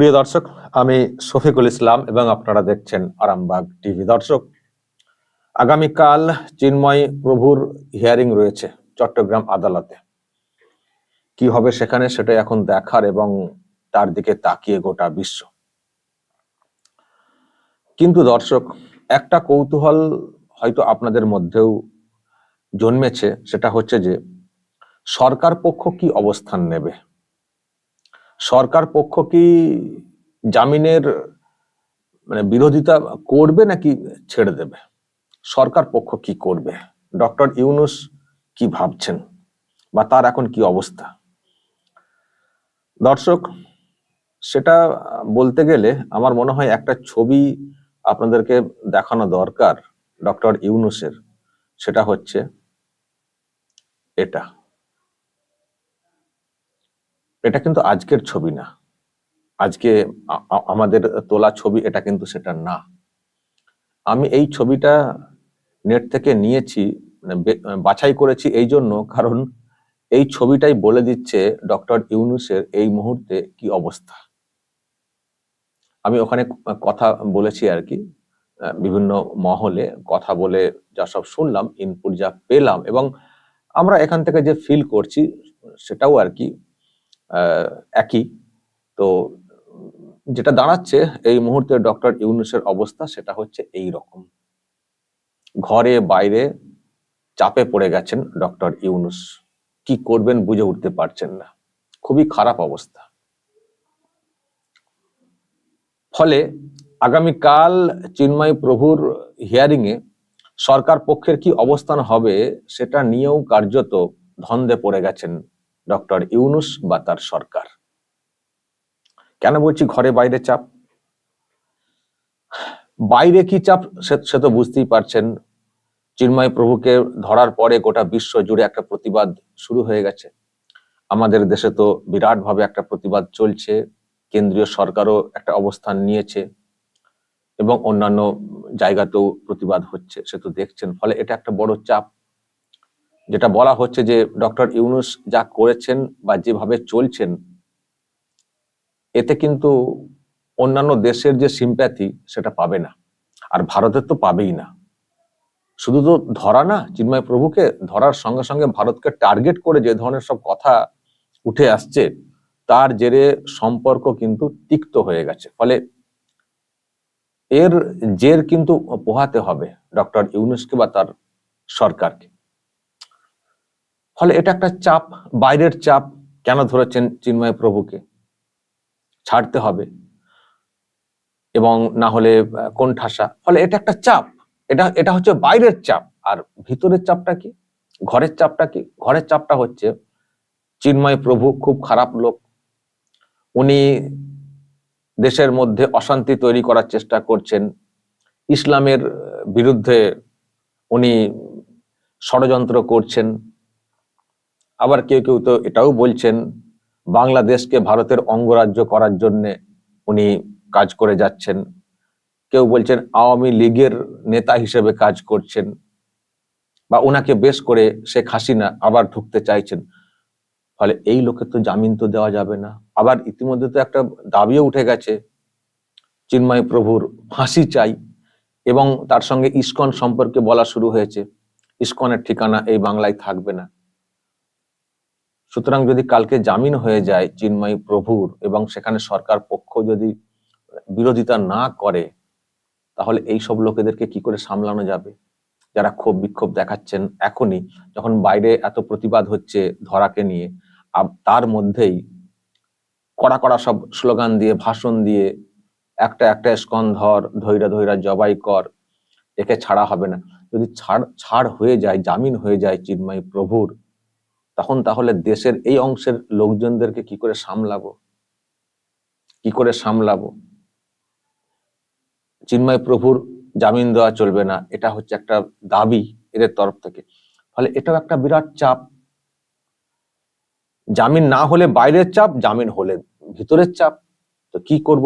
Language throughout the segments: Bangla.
প্রিয় দর্শক, আমি শফিকুল ইসলাম এবং আপনারা দেখছেন আরামবাগ টিভি। দর্শক, আগামীকাল চিন্ময় প্রভুর হিয়ারিং রয়েছে চট্টগ্রাম আদালতে। কি হবে সেখানে সেটা এখন দেখার এবং তার দিকে তাকিয়ে গোটা বিশ্ব। কিন্তু দর্শক, একটা কৌতূহল হয়তো আপনাদের মধ্যেও জন্মেছে, সেটা হচ্ছে যে সরকার পক্ষ কি অবস্থান নেবে? সরকার পক্ষ কি জামিনের মানে বিরোধিতা করবে নাকি ছেড়ে দেবে? সরকার পক্ষ কি করবে? ডক্টর ইউনুস কি ভাবছেন? বা তার এখন কি অবস্থা? দর্শক, সেটা বলতে গেলে আমার মনে হয় একটা ছবি আপনাদেরকে দেখানো দরকার ডক্টর ইউনুসের, সেটা হচ্ছে এটা। এটা কিন্তু আজকের ছবি না। আজকে আমাদের তোলা ছবি এটা কিন্তু সেটা না। আমি এই ছবিটা নেট থেকে নিয়েছি মানে বাছাই করেছি এই জন্য, কারণ এই ছবিটাই বলে দিচ্ছে ডক্টর ইউনুসের এই মুহূর্তে কি অবস্থা। আমি ওখানে কথা বলেছি আর কি বিভিন্ন মহলে কথা বলে যা সব শুনলাম ইনপুট যা পেলাম এবং আমরা এখান থেকে যে ফিল করছি, সেটাও আর কি একই। তো যেটা দাঁড়াচ্ছে এই মুহূর্তে ডক্টর ইউনুসের অবস্থা সেটা হচ্ছে এই রকম ঘরে বাইরে চাপে পড়ে গেছেন ডক্টর ইউনুস। কি করবেন বুঝে উঠতে পারছেন না। খুবই খারাপ অবস্থা। ফলে আগামীকাল চিন্ময় প্রভুর হিয়ারিং এ সরকার পক্ষের কি অবস্থান হবে সেটা নিয়েও কার্যত ধন্দে পড়ে গেছেন ডক্টর ইউনুস বা তার সরকার? কেন বলছি ঘরে বাইরে চাপ? বাইরে কি চাপ? সে- তো বুঝতেই পারছেন। চিন্ময় প্রভুকে ধরার পরে গোটা বিশ্ব জুড়ে একটা প্রতিবাদ শুরু হয়ে গেছে। আমাদের দেশে তো বিরাট ভাবে একটা প্রতিবাদ চলছে। কেন্দ্রীয় সরকারও একটা অবস্থান নিয়েছে এবং অন্যান্য জায়গাতেও প্রতিবাদ হচ্ছে। সে তো দেখছেন। ফলে এটা একটা বড় চাপ। যেটা বলা হচ্ছে যে ডক্টর ইউনুস যা করেছেন বা যেভাবে চলছেন, এতে কিন্তু অন্যান্য দেশের যে সিম্প্যাথি সেটা পাবে না। আর ভারতের তো পাবেই না। শুধু তো ধরা না, চিন্ময় প্রভুকে ধরার সঙ্গে সঙ্গে ভারতকে টার্গেট করে যে ধরনের সব কথা উঠে আসছে, তার জেরে সম্পর্ক কিন্তু তিক্ত হয়ে গেছে। ফলে এর জের কিন্তু পোহাতে হবে ডক্টর ইউনুসকে বা তার সরকারকে। ফলে এটা একটা চাপ, বাইরের চাপ কেন ধরেছেন চিন্ময় প্রভুকে? ছাড়তে হবে। এবং না হলে কোন ঠাসা ফলে এটা একটা চাপ। এটা এটা হচ্ছে বাইরের চাপ। আর ভিতরের চাপটা কি? ঘরের চাপটা কি? ঘরের চাপটা হচ্ছে চিন্ময় প্রভু খুব খারাপ লোক। উনি দেশের মধ্যে অশান্তি তৈরি করার চেষ্টা করছেন। ইসলামের বিরুদ্ধে উনি ষড়যন্ত্র করছেন। আবার কেউ কেউ তো এটাও বলছেন, বাংলাদেশকে ভারতের অঙ্গরাজ্য করার জন্য উনি কাজ করে যাচ্ছেন। কেউ বলছেন আওয়ামী লীগের নেতা হিসেবে কাজ করছেন বা ওনাকে বেশ করে শেখ হাসিনা আবার ঢুকতে চাইছেন। ফলে এই লোকের তো জামিন তো দেওয়া যাবে না। আবার ইতিমধ্যে তো একটা দাবিও উঠে গেছে, চিন্ময় প্রভুর ফাঁসি চাই এবং তার সঙ্গে ইস্কন সম্পর্কে বলা শুরু হয়েছে। ইস্কনের ঠিকানা এই বাংলায় থাকবে না। সুতরাং যদি কালকে জামিন হয়ে যায় চিন্ময় প্রভুর এবং সেখানে সরকার পক্ষ যদি বিরোধিতা না করে, তাহলে এই সব লোকেদেরকে কি করে সামলানো যাবে? যারা ক্ষোভ বিক্ষোভ দেখাচ্ছেন এখনই, যখন বাইরে এত প্রতিবাদ হচ্ছে ধরাকে নিয়ে তার মধ্যেই কড়া কড়া সব স্লোগান দিয়ে, ভাষণ দিয়ে, একটা একটা স্কন্ধর ধৈরা ধৈরা জবাই কর, একে ছাড়া হবে না। যদি ছাড় ছাড় হয়ে যায়, জামিন হয়ে যায় চিন্ময় প্রভুর তখন তাহলে দেশের এই অংশের লোকজনদেরকে কি করে সামলাবো? কি করে সামলাবো? চিন্ময় প্রভুর জামিন দেওয়া চলবে না, এটা হচ্ছে একটা দাবি এদের তরফ থেকে। ফলে এটাও একটা বিরাট চাপ। জামিন না হলে বাইরের চাপ, জামিন হলে ভিতরের চাপ। তো কি করব?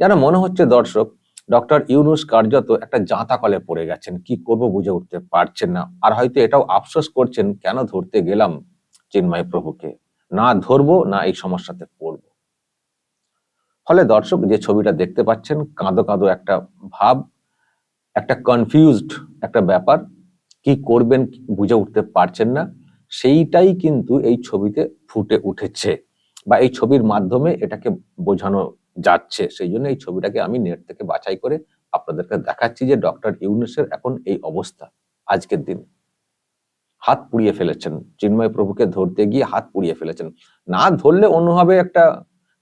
যেন মনে হচ্ছে দর্শক, ডক্টর ইউনুস কার্যত একটা জাঁতা কলে পড়ে গেছেন, কি করব বুঝে উঠতে পারছেন না। আর হয়তো এটাও আফসোস করছেন, কেন ধরতে গেলাম? চিন্ময় প্রভুকে। না ধরবো, না এই সমস্যাতে পড়ব। ফলে দর্শক যে ছবিটা দেখতে পাচ্ছেন, কাঁদো কাঁদো একটা ভাব, একটা কনফিউজড একটা ব্যাপার, কি করবেন বুঝে উঠতে পারছেন না, সেইটাই কিন্তু এই ছবিতে ফুটে উঠেছে বা এই ছবির মাধ্যমে এটাকে বোঝানো যাচ্ছে। সেই জন্য এই ছবিটাকে আমি নেট থেকে বাছাই করে আপনাদেরকে দেখাচ্ছি যে ডক্টর ইউনুসের এখন এই অবস্থা, আজকের দিন। হাত পুড়িয়ে ফেলেছেন। চিন্ময় প্রভুকে ধরতে গিয়ে হাত পুড়িয়ে ফেলেছেন। না ধরলে অন্যভাবে একটা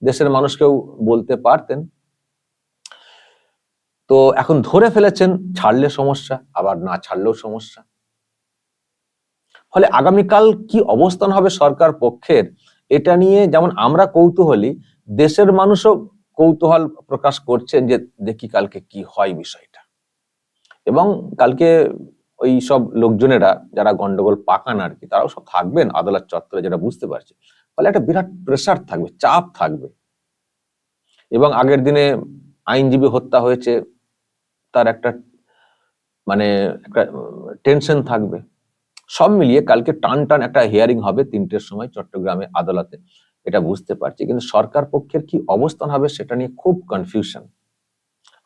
দেশের মানুষকেও বলতে পারতেন। তো এখন ধরে ফেলেছেন, ছাড়লে সমস্যা, আবার না ছাড়লেও সমস্যা। ফলে আগামীকাল কি অবস্থান হবে সরকার পক্ষের, এটা নিয়ে যেমন আমরা কৌতূহলী, দেশের মানুষও কৌতূহল প্রকাশ করছেন যে, দেখি কালকে কি হয় বিষয়টা। এবং কালকে ওই সব লোকজনেরা যারা গন্ডগোল পাকান আর কি, তারাও সব থাকবেন আদালত চত্বরে যেটা বুঝতে পারছে। ফলে একটা বিরাট প্রেশার থাকবে, চাপ থাকবে। এবং আগের দিনে আইনজীবী হত্যা হয়েছে, তার একটা মানে একটা টেনশন থাকবে। সব মিলিয়ে কালকে টান টান একটা হিয়ারিং হবে তিনটের সময় চট্টগ্রামে আদালতে, এটা বুঝতে পারছি। কিন্তু সরকার পক্ষের কি অবস্থান হবে সেটা নিয়ে খুব কনফিউশন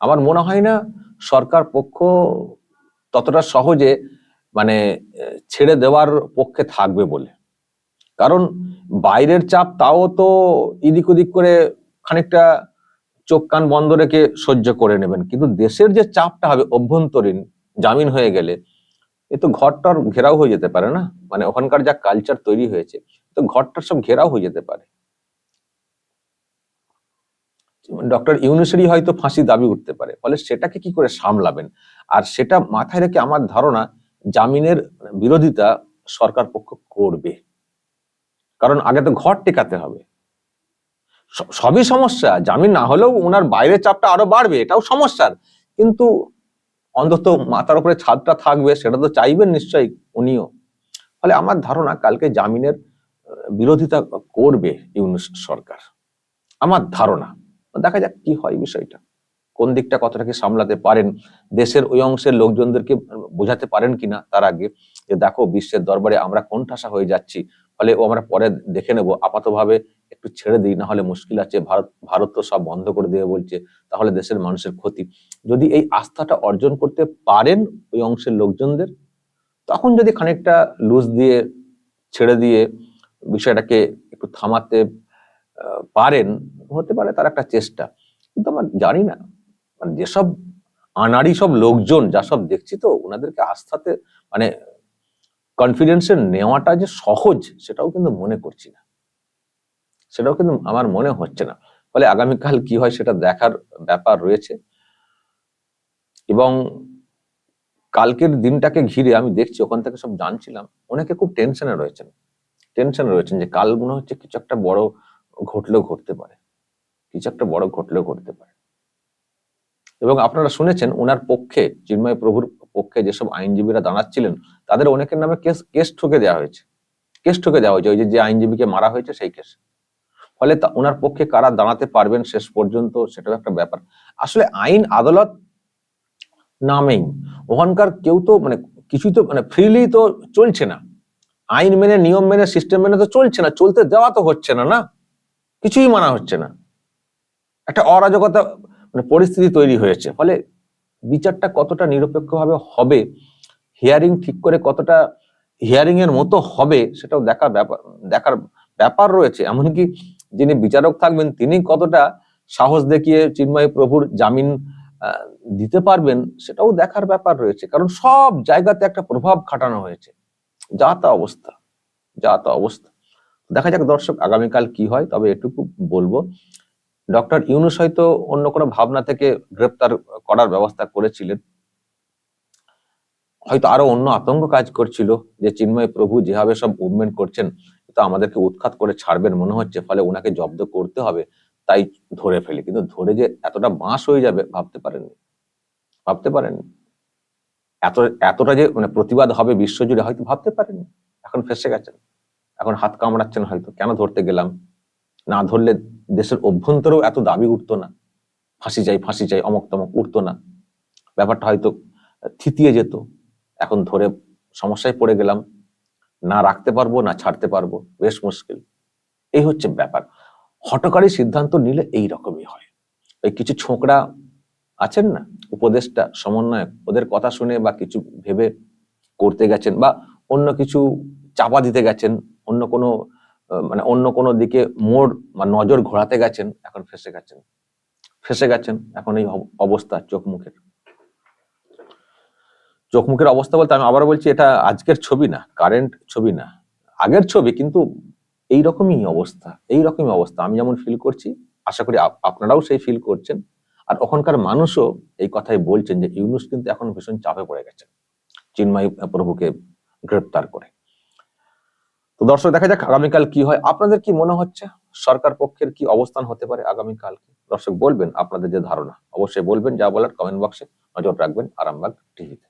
আমার মনে হয় না সরকার পক্ষ ততটা সহজে মানে ছেড়ে দেওয়ার পক্ষে থাকবে বলে। কারণ বাইরের চাপ তাও তো এদিক ওদিক করে খানিকটা চোখ কান বন্ধ রেখে সহ্য করে নেবেন। কিন্তু দেশের যে চাপটা হবে অভ্যন্তরীণ, জামিন হয়ে গেলে, এ তো ঘরটার ঘেরাও হয়ে যেতে পারে না। মানে ওখানকার যা কালচার তৈরি হয়েছে তো ঘরটার সব ঘেরাও হয়ে যেতে পারে। ডক্টর ইউনিসেরই হয়তো ফাঁসি দাবি উঠতে পারে। ফলে সেটাকে কি করে সামলাবেন? আর সেটা মাথায় রেখে আমার ধারণা জামিনের বিরোধিতা সরকার পক্ষ করবে। কারণ আগে তো ঘর টেকাতে হবে। সবই সমস্যা। জামিন না হলেও ওনার বাইরের চাপটা আরও বাড়বে, এটাও সমস্যার। কিন্তু অন্তত মাথার উপরে ছাদটা থাকবে, সেটা তো চাইবেন নিশ্চয়ই উনিও। ফলে আমার ধারণা কালকে জামিনের বিরোধিতা করবে ইউনুস সরকার। আমার ধারণা। দেখা যাক কি হয় বিষয়টা। কোন দিকটা কতটাকে সামলাতে পারেন? দেশের ওই অংশের লোকজনদেরকে বোঝাতে পারেন কিনা তার আগে যে দেখো, বিশ্বের দরবারে আমরা কোন ঠাসা হয়ে যাচ্ছি, ফলে ও আমরা পরে দেখে নেব। আপাতভাবে একটু ছেড়ে দিই না হলে মুশকিল আছে। ভারত ভারত তো সব বন্ধ করে দেবে বলছে, তাহলে দেশের মানুষের ক্ষতি। যদি এই আস্থাটা অর্জন করতে পারেন ওই অংশের লোকজনদের, তখন যদি খানিকটা লুজ দিয়ে, ছেড়ে দিয়ে বিষয়টাকে একটু থামাতে পারেন, হতে পারে তার একটা চেষ্টা। কিন্তু আমার জানি না। মানে যেসব আনাড়ি সব লোকজন যা সব দেখছি তো, ওনাদেরকে আস্থাতে মানে কনফিডেন্সের নেওয়াটা যে সহজ, সেটাও কিন্তু মনে করছি না। সেটাও কিন্তু আমার মনে হচ্ছে না। ফলে আগামীকাল কি হয় সেটা দেখার ব্যাপার রয়েছে। এবং কালকের দিনটাকে ঘিরে আমি দেখছি, ওখান থেকে সব জানছিলাম। অনেকে খুব টেনশনে রয়েছেন। টেনশনে রয়েছেন যে কাল মনে হচ্ছে কিছু একটা বড় ঘটলেও ঘটতে পারে। কিছু একটা বড় ঘটলেও ঘটতে পারে। এবং আপনারা শুনেছেন ওনার পক্ষে, চিন্ময় প্রভুর পক্ষে যেসব আইনজীবীরা দাঁড়াচ্ছিলেন, তাদের অনেকের নামে কেস কেস ঠকে দেওয়া হয়েছে। কেস ঠকে দেওয়া হয়েছে, ওই যে আইনজীবীকে মারা হয়েছে সেই কেস। ফলে ওনার পক্ষে কারা দাঁড়াতে পারবেন শেষ পর্যন্ত, সেটাও একটা ব্যাপার। আসলে আইন আদালত নামেই, ওখানকার কেউ তো মানে কিছুই তো মানে ফ্রিলি তো চলছে না। আইন মেনে, নিয়ম মেনে সিস্টেম মেনে তো চলছে না, চলতে দেওয়া তো হচ্ছে না না? কিছুই মানা হচ্ছে না। একটা অরাজকতা মানে পরিস্থিতি তৈরি হয়েছে। ফলে বিচারটা কতটা নিরপেক্ষভাবে হবে হিয়ারিং ঠিক করে কতটা হিয়ারিং এর মতো হবে, সেটাও দেখার ব্যাপার দেখার ব্যাপার রয়েছে। এমনকি যিনি বিচারক থাকবেন, তিনি কতটা সাহস দেখিয়ে চিন্ময় প্রভুর জামিন দিতে পারবেন, সেটাও দেখার ব্যাপার রয়েছে। কারণ সব জায়গাতে একটা প্রভাব খাটানো হয়েছে। যা তা অবস্থা, যা তা অবস্থা। দেখা যাক দর্শক আগামীকাল কি হয়, তবে এটুকু বলব। ডক্টর ইউনুস হয়তো অন্য কোনো ভাবনা থেকে গ্রেপ্তার করার ব্যবস্থা করেছিলেন। হয়তো আরও অন্য আতঙ্ক কাজ করছিল যে চিন্ময় প্রভু যেভাবে সব মুভমেন্ট করছেন তো আমাদেরকে উৎখাত করে ছাড়বেন মনে হচ্ছে, ফলে ওনাকে জব্দ করতে হবে, তাই ধরে ফেলি। কিন্তু ধরে যে এতটা বাঁশ হয়ে যাবে ভাবতে পারেননি। ভাবতে পারেননি। এত, এতটা যে মানে প্রতিবাদ হবে বিশ্বজুড়ে, হয়তো ভাবতে পারেননি। এখন ফেসে গেছেন। এখন হাত কামড়াচ্ছেন হয়তো, কেন ধরতে গেলাম? না ধরলে দেশের অভ্যন্তরেও এত দাবি উঠতো না। ফাঁসি চাই ফাঁসি চাই, অমক তমক উঠতো না। ব্যাপারটা হয়তো থিতিয়ে যেত। এখন ধরে সমস্যায় পড়ে গেলাম। না রাখতে পারব, না ছাড়তে পারব, বেশ মুশকিল। এই হচ্ছে ব্যাপার। হটকারী সিদ্ধান্ত নিলে এই রকমই হয়। ওই কিছু ছোকরা আছেন না? উপদেষ্টা, সমন্বয়ক, ওদের কথা শুনে বা কিছু ভেবে করতে গেছেন বা অন্য কিছু চাপা দিতে গেছেন অন্য কোনো মানে অন্য কোনো দিকে মোড় বা নজর ঘোরাতে গেছেন, এখন ফেসে গেছেন। ফেসে গেছেন, এখন এই অব- অবস্থা চোখ মুখের। চোখ মুখের অবস্থা বলতে আমি আবার বলছি, এটা আজকের ছবি না কারেন্ট ছবি না। আগের ছবি, কিন্তু এই রকমই অবস্থা এই রকমই অবস্থা। আমি যেমন ফিল করছি, আশা করি আপ- আপনারাও সেই ফিল করছেন। আর ওখানকার মানুষও এই কথাই বলছেন যে, ইউনুস কিন্তু এখন ভীষণ চাপে পড়ে গেছেন। চিন্ময় প্রভুকে গ্রেপ্তার করে। তো দর্শক, দেখা যাক আগামীকাল কি হয়। আপনাদের কি মনে হচ্ছে? সরকার পক্ষের কি অবস্থান হতে পারে আগামীকাল দর্শক, বলবেন আপনাদের যে ধারণা। অবশ্যই বলবেন, যা বলার কমেন্ট বক্সে নজর রাখবেন আরামবাগ টিভিতে।